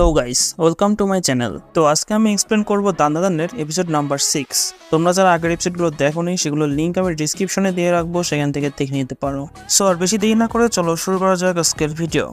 Hello guys welcome to my channel তো আজকে আমি এক্সপ্লেন করব দান্দাদানের এপিসোড নাম্বার সিক্স তোমরা যারা আগের এপিসোডগুলো দেখোনি, সেগুলো লিঙ্ক আমি ডিসক্রিপশনে দিয়ে রাখব, সেখান থেকে দেখে নিতে পারো। সো আর বেশি দেরি না করে চলো শুরু করা যাক আজকের ভিডিও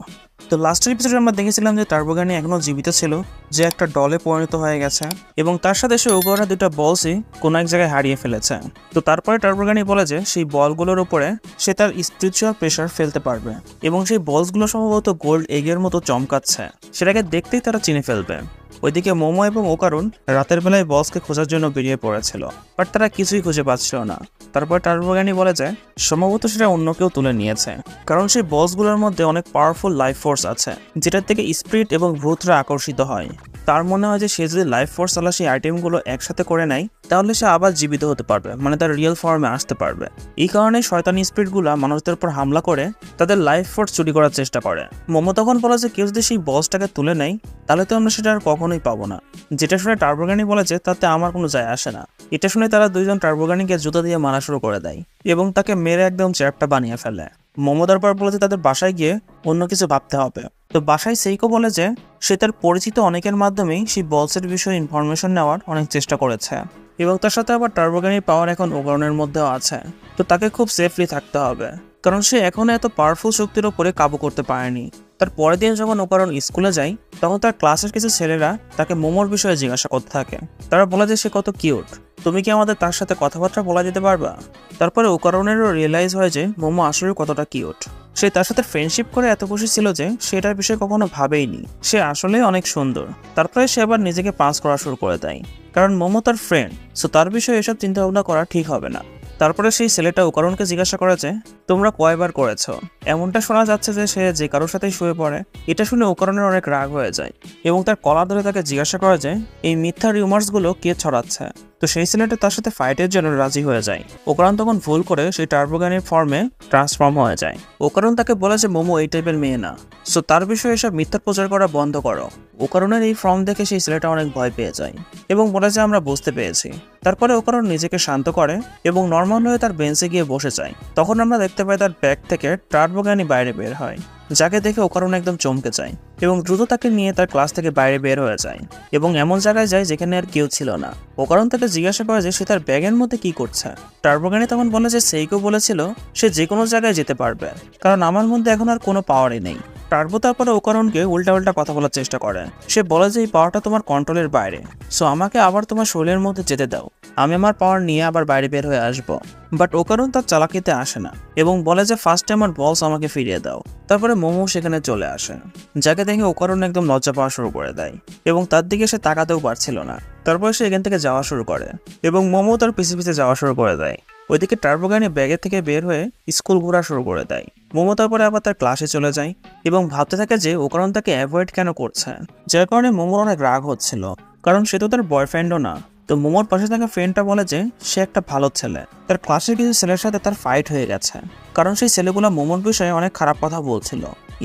তো লাস্টের এপিসোডে আমরা দেখেছিলাম যে টার্বোগানি এখনও জীবিত ছিল, যে একটা ডলে পরিণত হয়ে গেছে। এবং তার সাথে সে ওগোরা দুটা বলসই কোনো এক জায়গায় হারিয়ে ফেলেছে। তো তারপরে টার্বোগানি বলে যে সেই বলগুলোর উপরে সে তার স্পিরিচুয়াল প্রেশার ফেলতে পারবে। এবং সেই বলসগুলো সম্ভবত গোল্ড এগের মতো চমকাচ্ছে। সেটাকে দেখতেই তারা চিনে ফেলবে। ওইদিকে মোমো এবং ওকারুন রাতের বেলায় বসকে খোঁজার জন্য বেরিয়ে পড়েছিল, বাট তারা কিছুই খুঁজে পাচ্ছিল না। তারপর টার্বোগানি বলে যে সম্ভবত সেটা অন্য কেউ তুলে নিয়েছে, কারণ সেই বসগুলোর মধ্যে অনেক পাওয়ারফুল লাইফ ফোর্স আছে, যেটার থেকে স্পিরিট এবং ভূতরা আকর্ষিত হয়। তার মনে হয় যে সে যদি লাইফ ফোর্স আলা সেই আইটেমগুলো একসাথে করে নেয়, তাহলে সে আবার জীবিত হতে পারবে মানে তার রিয়েল ফর্মে আসতে পারবে। এই কারণে শয়তানি স্পিরিটগুলো মানুষদের উপর হামলা করে তাদের লাইফ ফোর্স চুরি করার চেষ্টা করে। মোমো তখন বলে যে কেউ যদি সেই বসটাকে তুলে নেয়, তাহলে তো আমরা সেটা আর কখনোই পাবো না। যেটা শুনে টার্বোগানি বলেছে, তাতে আমার কোনো যায় আসে না। এটা শুনে তারা দুইজন টার্বোগানিকে জুতো দিয়ে মারা শুরু করে দেয় এবং তাকে মেরে একদম চ্যাপটা বানিয়ে ফেলে। মোমো তারপর বলে যে তাদের বাসায় গিয়ে অন্য কিছু ভাবতে হবে। তো বাসায় সেইকো বলে যে, সে তার পরিচিত অনেকের মাধ্যমেই সেই বলসের বিষয়ে ইনফরমেশন নেওয়ার অনেক চেষ্টা করেছে। এবং তার সাথে আবার টার্বোগানির পাওয়ার এখন ওগরণের মধ্যেও আছে। তো তাকে খুব সেফলি থাকতে হবে। কারণ সে এখনও এত পাওয়ারফুল শক্তির ওপরে কাবু করতে পারেনি। তার পরের দিন যখন ওকারণ স্কুলে যায়, তখন তার ক্লাসের কিছু ছেলেরা তাকে মোমোর বিষয়ে জিজ্ঞাসা করতে থাকে। তারা বলে যে সে কত কিউট তুমি কি আমাদের তার সাথে কথাবার্তা বলা যেতে পারবা? তারপরে ওকারণেরও রিয়েলাইজ হয় যে মোমো আসলে কতটা কিউট সে তার সাথে ফ্রেন্ডশিপ করে এত খুশি ছিল যে সেটার বিষয়ে কখনো ভাবেইনি। সে আসলেই অনেক সুন্দর। তারপরে সে আবার নিজেকে পাস করা শুরু করে দেয়। কারণ মোমো তার ফ্রেন্ড সো তার বিষয়ে এসব চিন্তা ভাবনা করা ঠিক হবে না। তারপরে সেই ছেলেটা উকারণকে জিজ্ঞাসা করে যে, তোমরা কয়বার করেছ? এমনটা শোনা যাচ্ছে যে সে যে কারোর সাথেই শুয়ে পড়ে, এটা শুনে উকারণের অনেক রাগ হয়ে যায় এবং তার কলা ধরে তাকে জিজ্ঞাসা করে যে, এই মিথ্যা রিউমার্সগুলো কে ছড়াচ্ছে? তো সেই ছেলেটা তার সাথে ফাইটের জন্য রাজি হয়ে যায়। ওকারণ তখন ভুল করে সেই টার্বোগানের ফর্মে ট্রান্সফর্ম হয়ে যায়। ওকারণ তাকে বলে যে, মোমো এই টাইপের মেয়ে না। সো তার বিষয়ে এসব মিথ্যা প্রচার করা বন্ধ করো। ওকারণের এই ফর্ম দেখে সেই ছেলেটা অনেক ভয় পেয়ে যায় এবং বলে যে, আমরা বুঝতে পেরেছি। তারপরে ওকারণ নিজেকে শান্ত করে এবং নর্মাল হয়ে তার বেঞ্চে গিয়ে বসে যায়। তখন আমরা দেখতে পাই তার ব্যাগ থেকে টার্বোগানি বাইরে বের হয়। যাকে দেখে ওকারণ একদম চমকে যায় এবং দ্রুত তাকে নিয়ে তার ক্লাস থেকে বাইরে বের হয়ে যায় এবং এমন জায়গায় যায় যেখানে আর কেউ ছিল না। ওকারণ তাকে জিজ্ঞাসা করে যে সে তার ব্যাগের মধ্যে কি করছে। টার্বোগানি তখন বলে যে সেইকো বলেছিল, সে যে কোনো জায়গায় যেতে পারবে। কারণ আমার মধ্যে এখন আর কোনো পাওয়ারই নেই। টার্বো তারপরে ওকারণকে উল্টা উল্টা কথা বলার চেষ্টা করে। সে বলে যে, এই পাওয়ারটা তোমার কন্ট্রোলের বাইরে। সো আমাকে আবার তোমার শরীরের মধ্যে যেতে দাও। আমি আমার পাওয়ার নিয়ে আবার বাইরে বের হয়ে আসব। বাট ওকারণ তার চালাকিতে আসে না। এবং বলে যে ফার্স্ট টাইম আমার বলস আমাকে ফিরিয়ে দাও। তারপরে মোমো সেখানে চলে আসে, যাকে দেখে ওকারণ একদম লজ্জা পাওয়া শুরু করে দেয়। এবং তার দিকে সে তাকাতেও পারছিল না। তারপরে সে এখান থেকে যাওয়া শুরু করে এবং মোমো তার পিছে পিছে যাওয়া শুরু করে দেয়। ওইদিকে টার্বোগানি ব্যাগের থেকে বের হয়ে স্কুল ঘোরা শুরু করে দেয়। মোমো তারপরে আবার তার ক্লাসে চলে যায় এবং ভাবতে থাকে যে, ও কারণ তাকে অ্যাভয়েড কেন করছে? যার কারণে মোমোর অনেক রাগ হচ্ছিল। কারণ সে তো তার বয়ফ্রেন্ডও না। তো মোমোর পাশে থাকা ফ্রেন্ডটা বলে যে, সে একটা ভালো ছেলে। তার ক্লাসের কিছু ছেলের সাথে তার ফাইট হয়ে গেছে। কারণ সেই ছেলেগুলো মোমোর বিষয়ে অনেক খারাপ কথা বলছিল।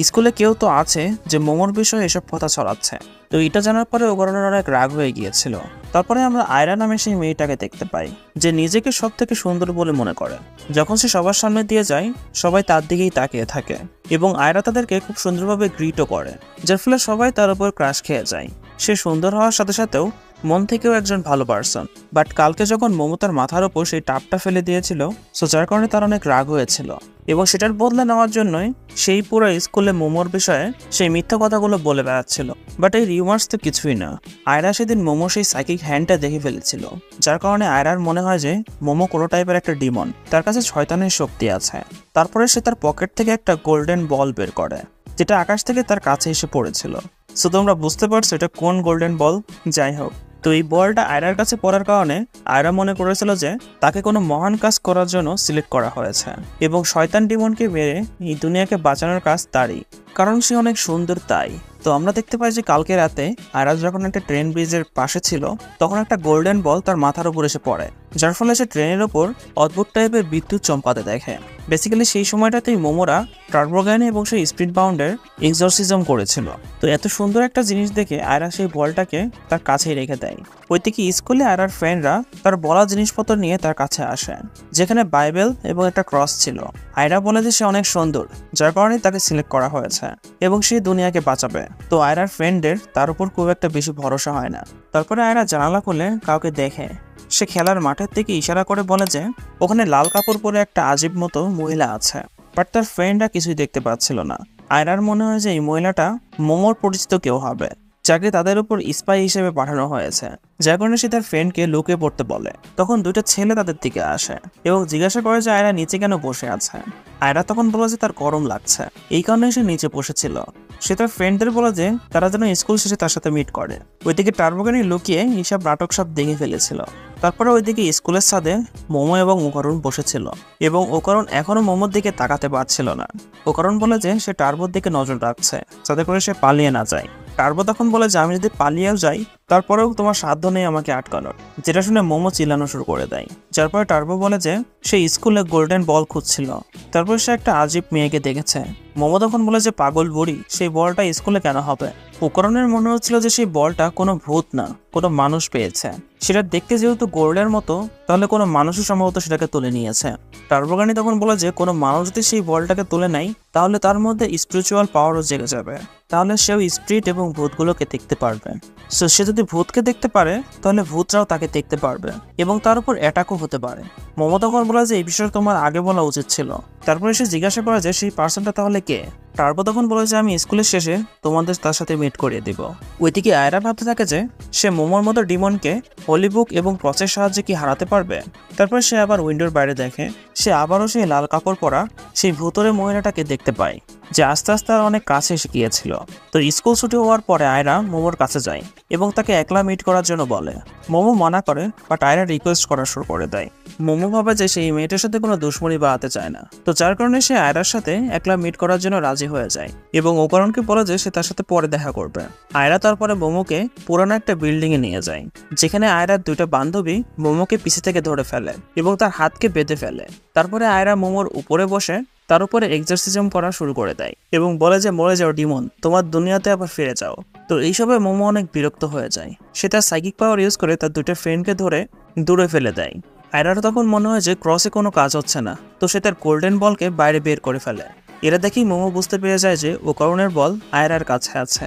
স্কুলে কেউ তো আছে যে মোমোর বিষয়ে এসব কথা ছড়াচ্ছে। তো এটা জানার পরে ওগরণের অনেক রাগ হয়ে গিয়েছিল। তারপরে আমরা আয়রা নামে সেই মেয়েটাকে দেখতে পাই, যে নিজেকে সব থেকে সুন্দর বলে মনে করে। যখন সে সবার সামনে দিয়ে যায়, সবাই তার দিকেই তাকিয়ে থাকে। এবং আয়রা তাদেরকে খুব সুন্দরভাবে গ্রিটও করে, যার ফলে সবাই তার উপর ক্রাশ খেয়ে যায়। সে সুন্দর হওয়ার সাথে সাথেও মন থেকেও একজন ভালো পার্সন বাট কালকে যখন মমতার মাথার ওপর সেই টাপটা ফেলে দিয়েছিল সো যার কারণে তার অনেক রাগ হয়েছিল। এবং সেটার বদলে নেওয়ার জন্যই সেই পুরো স্কুলে মোমোর বিষয়ে সেই মিথ্যা কথাগুলো বলে বেড়াচ্ছিল। বাট এই রিউমার্স তো কিছুই না। আয়রা সেদিন মোমো সেই সাইকিক হ্যান্ডটা দেখে ফেলেছিল, যার কারণে আয়রার মনে হয় যে, মোমো কোনো টাইপের একটা ডিমন তার কাছে শয়তানের শক্তি আছে। তারপরে সে তার পকেট থেকে একটা গোল্ডেন বল বের করে, যেটা আকাশ থেকে তার কাছে এসে পড়েছিল। সো তোমরা বুঝতে পারছ এটা কোন গোল্ডেন বল? যাই হোক, তো এই বলটা আয়রার কাছে পড়ার কারণে আয়রা মনে করেছিল যে তাকে কোনো মহান কাজ করার জন্য সিলেক্ট করা হয়েছে, এবং শয়তান ডিমনকে মেরে এই দুনিয়াকে বাঁচানোর কাজ তারই, কারণ সে অনেক সুন্দর তাই। তো আমরা দেখতে পাই যে কালকে রাতে আয়রা যখন একটা ট্রেন ব্রিজের পাশে ছিল, তখন একটা গোল্ডেন বল তার মাথার উপর এসে পড়ে। যার ফলে সে ট্রেনের ওপর অদ্ভুত টাইপের বিদ্যুৎ চমকাতে দেখে। বেসিক্যালি সেই সময়টাতেই মোমোরা টার্বোগানে এবং সেই স্পিড বাউন্ডের এক্সরসিজম করেছিল। তো এত সুন্দর একটা জিনিস দেখে আয়রা সেই বলটাকে তার কাছেই রেখে দেয়। ওইদিকে স্কুলে আয়রার ফ্রেন্ডরা তার বলা জিনিসপত্র নিয়ে তার কাছে আসে যেখানে বাইবেল এবং একটা ক্রস ছিল। আয়রা বলে যে সে অনেক সুন্দর, যার কারণে তাকে সিলেক্ট করা হয়েছে এবং সে দুনিয়াকে বাঁচাবে। তো আয়রার ফ্রেন্ডের তার উপর খুব একটা বেশি ভরসা হয় না। তারপরে আয়রা জানালা খুলে কাউকে দেখে সে খেলার মাঠের থেকে ইশারা করে বলে যে, ওখানে লাল কাপড় পরে একটা আজীব মতো মহিলা আছে বাট তার ফ্রেন্ডরা কিছুই দেখতে পাচ্ছিল না। আয়রার মনে হয় যে এই মহিলাটা মোমোর পরিচিত কেউ হবে। যাকে তাদের উপর স্পাই হিসেবে পাঠানো হয়েছে। যার কারণে সে তার ফ্রেন্ডকে লুকে পড়তে বলে। তখন দুইটা ছেলে তাদের দিকে আসে এবং জিজ্ঞাসা করে যে আয়রা নিচে কেন বসে আছে? আয়রা তখন বলে যে তার গরম লাগছে। এই কারণে সে নিচে বসেছিল। সে তার ফ্রেন্ডদের বলে যে তারা যেন স্কুল শেষে তার সাথে মিট করে। ওইদিকে টার্বোগানি লুকিয়ে এইসব নাটক সব দেখে ফেলেছিল। তারপরে ওইদিকে স্কুলের সাথে মোমো এবং ওকারুন বসেছিল। এবং ওকারুন এখনও মোমোর দিকে তাকাতে পারছিল না। ওকারুন বলে যে সে টার্বোর দিকে নজর রাখছে, যাতে করে সে পালিয়ে না যায়। টার্বো তখন বলে যে আমি যদি পালিয়েও যাই, তারপরেও তোমার সাধ্য নেই আমাকে আটকানোর। যেটা শুনে মোমো চিল্লানো শুরু করে দেয়। যার পরে টার্বো বলে যে সে স্কুলে গোল্ডেন বল খুঁজছিল। তারপর সে একটা আজীব মেয়েকে দেখেছে। মোমো তখন বলে যে পাগল বুড়ি, সেই বলটা স্কুলে কেন হবে? উপকরণের মনে হচ্ছিল যে সেই বলটা কোনো ভূত না। কোনো মানুষ পেয়েছে। সেটা দেখতে যেহেতু গোল্ডের মতো, তাহলে কোনো মানুষই সম্ভবত সেটাকে তুলে নিয়েছে। টার্বোগানি তখন বলে যে, কোনো মানুষ যদি সেই বলটাকে তুলে নেয়, তাহলে তার মধ্যে স্পিরিচুয়াল পাওয়ারও জেগে যাবে। তাহলে সেও স্পিরিট এবং ভূতগুলোকে দেখতে পারবে। সো সে যদি ভূতকে দেখতে পারে, তাহলে ভূতরাও তাকে দেখতে পারবে এবং তার উপর অ্যাটাকও হতে পারে। মমতা তখন বলে যে, এই বিষয়ে তোমার আগে বলা উচিত ছিল। তারপরে সে জিজ্ঞাসা করে যে, সেই পার্সনটা তাহলে কে? টার্বো তখন বলে যে, আমি স্কুলের শেষে তোমাদের তার সাথে মিট করিয়ে দিব। ওইদিকে আয়রা ভাবতে থাকে যে, সে মোমোর মতো ডিমনকে হলিবুক এবং ক্রসের সাহায্যে কি হারাতে পারবে? তারপর সে আবার উইন্ডোর বাইরে দেখে, সে আবারও সেই লাল কাপড় পরা সেই ভূতরে মহিলাটাকে দেখতে পায়, যে আস্তে আস্তে আর অনেক কাছে এসে গিয়েছিল। তো স্কুল ছুটি হওয়ার পরে আয়রা মোমোর কাছে যায় এবং তাকে একলা মিট করার জন্য বলে। মোমো মানা করে বাট আয়রা রিকোয়েস্ট করা শুরু করে দেয়। মোমো ভাবে যে সেই মেয়েটার সাথে কোনো দুশ্মনী বাড়াতে চায় না। তো যার কারণে সে আয়রার সাথে একলা মিট করার জন্য রাজি হয়ে যায় এবং ওকরণকে বলে যে সে তার সাথে পরে দেখা করবে। আয়রা তারপরে মোমোকে পুরানো একটা বিল্ডিং এ নিয়ে যায়, যেখানে আয়রার দুইটা বান্ধবী মোমোকে পিছে থেকে ধরে ফেলে এবং তার হাতকে বেঁধে ফেলে। তারপরে আয়রা মোমোর উপরে বসে তার উপরে এক্সারসিজম করা শুরু করে দেয় এবং বলে যে, মরে যাও ডিমন তোমার দুনিয়াতে আবার ফিরে যাও। তো এইসবে মোমো অনেক বিরক্ত হয়ে যায়। সে তার সাইকিক পাওয়ার ইউজ করে তার দুটো ফ্রেন্ডকে ধরে দূরে ফেলে দেয়। আয়রার তখন মনে হয় যে ক্রসে কোনো কাজ হচ্ছে না। তো সে তার গোল্ডেন বলকে বাইরে বের করে ফেলে। এরা দেখেই মোমো বুঝতে পেরে যায় যে ও করণের বল আয়রার কাছে আছে।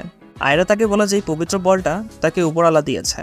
আয়রা তাকে বলে যে এই পবিত্র বলটা তাকে উপরালা দিয়েছে,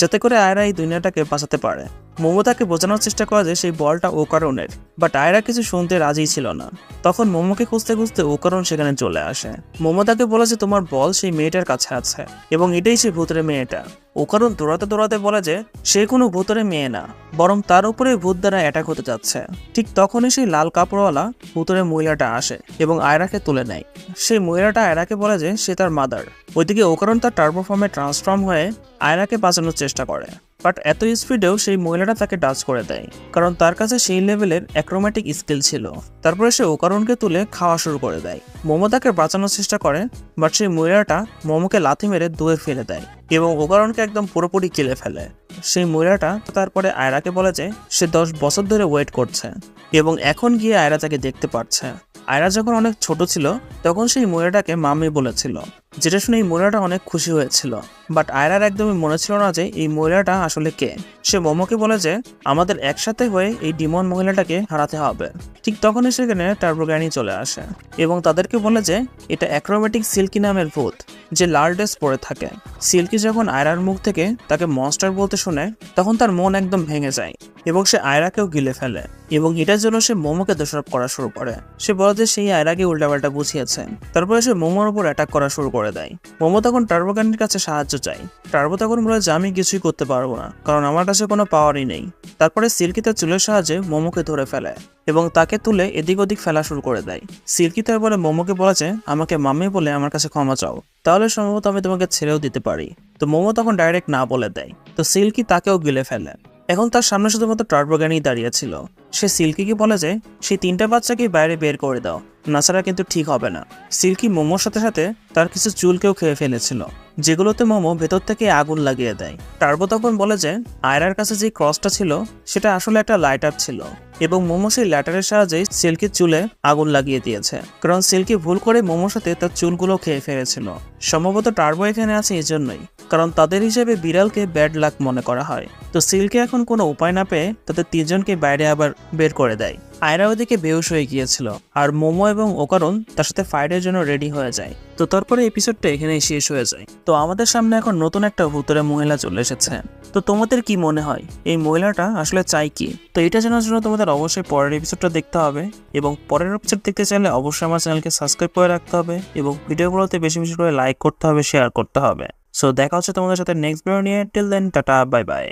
যাতে করে আয়রা এই দুনিয়াটাকে বাঁচাতে পারে। মোমো তাকে বোঝানোর চেষ্টা করে যে সেই বলটা ওকারণের বাট আয়রা কিছু শুনতে রাজি ছিল না। তখন মোমোকে খুঁজতে খুঁজতে ওকারণ সেখানে চলে আসে। মোমো তাকে বলে যে তোমার বল সেই মেয়েটার কাছে আছে, এবং এটাই সেই ভূতের মেয়েটা। ওকারণ দৌড়াতে দৌড়াতে বলে যে, সে কোনো ভূতের মেয়ে না, বরং তার উপরে ভূত দ্বারা অ্যাটাক হতে যাচ্ছে। ঠিক তখনই সেই লাল কাপড়ওয়ালা ভূতের মহিলাটা আসে এবং আয়রাকে তুলে নেয়। সেই মহিলাটা আয়রাকে বলে যে, সে তার মাদার ওইদিকে ওকারণ তার টার্বো ফর্মে ট্রান্সফর্ম হয়ে আয়রাকে বাঁচানোর চেষ্টা করে। বাট এত স্পিডেও সেই মহিলাটা তাকে ডাচ করে দেয়, কারণ তার কাছে সেই লেভেলের অ্যাক্রোম্যাটিক স্কিল ছিল। তারপরে সে ওকারণকে তুলে খাওয়া শুরু করে দেয়। মোমো তাকে বাঁচানোর চেষ্টা করে বাট সেই মহিলাটা মোমোকে লাথি মেরে দূরে ফেলে দেয়। এবং ওকারণকে একদম পুরোপুরি কেলে ফেলে। সেই মহিলাটা তারপরে আয়রাকে বলে যে, সে দশ বছর ধরে ওয়েট করছে এবং এখন গিয়ে আয়রা তাকে দেখতে পাচ্ছে আয়রা যখন অনেক ছোট ছিল, তখন সেই মহিলাটাকে মামি বলেছিল। যেটা শুনে এই মহিলাটা অনেক খুশি হয়েছিল। বাট আয়রার একদমই মনে ছিল না যে এই মহিলাটা আসলে কে। সে মোমোকে বলে যে, আমাদের একসাথে হয়ে এই ডিমন মহিলাটাকে হারাতে হবে। ঠিক তখনই সেখানে টার্বোগ্যানি চলে আসে এবং তাদেরকে বলে যে, এটা অ্যাক্রোমেটিক সিল্কি নামের ভূত, যে লাল ড্রেস পরে থাকে। সিল্কি যখন আয়রার মুখ থেকে তাকে মনস্টার বলতে শুনে, তখন তার মন একদম ভেঙে যায়। এবং সে আয়রাকেও গিলে ফেলে। এবং এটার জন্য সে মোমোকে দোষারোপ করা শুরু করে। সে বলে যে সেই আয়রাকে উল্টাপাল্টা বুঝিয়েছে। তারপরে সে মোমোর উপর অ্যাটাক করা শুরু করে দেয়। মোমো তখন টার্বোগানির কাছে সাহায্য চায়। টার্বো তখন বলে যে, আমি কিছুই করতে পারব না। কারণ আমার কাছে কোনো পাওয়ারই নেই। তারপরে সিল্কি তার চুলের সাহায্যে মোমোকে ধরে ফেলে এবং তাকে তুলে এদিক ওদিক ফেলা শুরু করে দেয়। সিল্কি তারপরে মোমোকে বলা বলেছে আমাকে মামি বলে আমার কাছে ক্ষমা চাও। তাহলে সম্ভবত আমি তোমাকে ছেড়েও দিতে পারি। তো মোমো তখন ডাইরেক্ট না বলে দেয়। তো সিল্কি তাকেও গিলে ফেলে। এখন তার সামনে শুধুমাত্র টার্বোগানই দাঁড়িয়ে ছিল। সে সিল্কিকে বলে যে, সেই তিনটা বাচ্চাকে বাইরে বের করে দাও নাছাড়া কিন্তু ঠিক হবে না। সিল্কি মোমোর সাথে সাথে তার কিছু চুলকেও খেয়ে ফেলেছিল, যেগুলোতে মোমো ভেতর থেকে আগুন লাগিয়ে দেয়। টার্বো তখন বলে যে, আয়রার কাছে যে ক্রসটা ছিল, সেটা আসলে একটা লাইটার ছিল এবং মোমো সেই লাইটারের সাহায্যে সিল্কির চুলে আগুন লাগিয়ে দিয়েছে। কারণ সিল্কি ভুল করে মোমোর সাথে তার চুলগুলো খেয়ে ফেলেছিল। সম্ভবত টার্বো এখানে আছে এই জন্যই কারণ তাদের হিসেবে বিড়ালকে ব্যাড লাক মনে করা হয়। তো সিল্কি এখন কোনো উপায় না পেয়ে তাদের তিনজনকে বাইরে আবার বের করে দেয়। আয়রা ওদিকে বেহুশ হয়ে গিয়েছিল, আর মোমো এবং ওকারণ তার সাথে ফাইটের জন্য রেডি হয়ে যায়। তো তারপরে এপিসোডটা এখানেই শেষ হয়ে যায়। তো আমাদের সামনে এখন নতুন একটা ভূতরে মহিলা চলে এসেছে। তো তোমাদের কি মনে হয়? এই মহিলাটা আসলে চাই কি? তো এটা জানার জন্য তোমাদের অবশ্যই পরের এপিসোডটা দেখতে হবে এবং পরের এপিসোড দেখতে চাইলে অবশ্যই আমার চ্যানেলকে সাবস্ক্রাইব করে রাখতে হবে এবং ভিডিওগুলোতে বেশি বেশি করে লাইক করতে হবে শেয়ার করতে হবে। সো দেখা হচ্ছে তোমাদের সাথে নেক্সট ভিডিও নিয়ে। Till then tata bye bye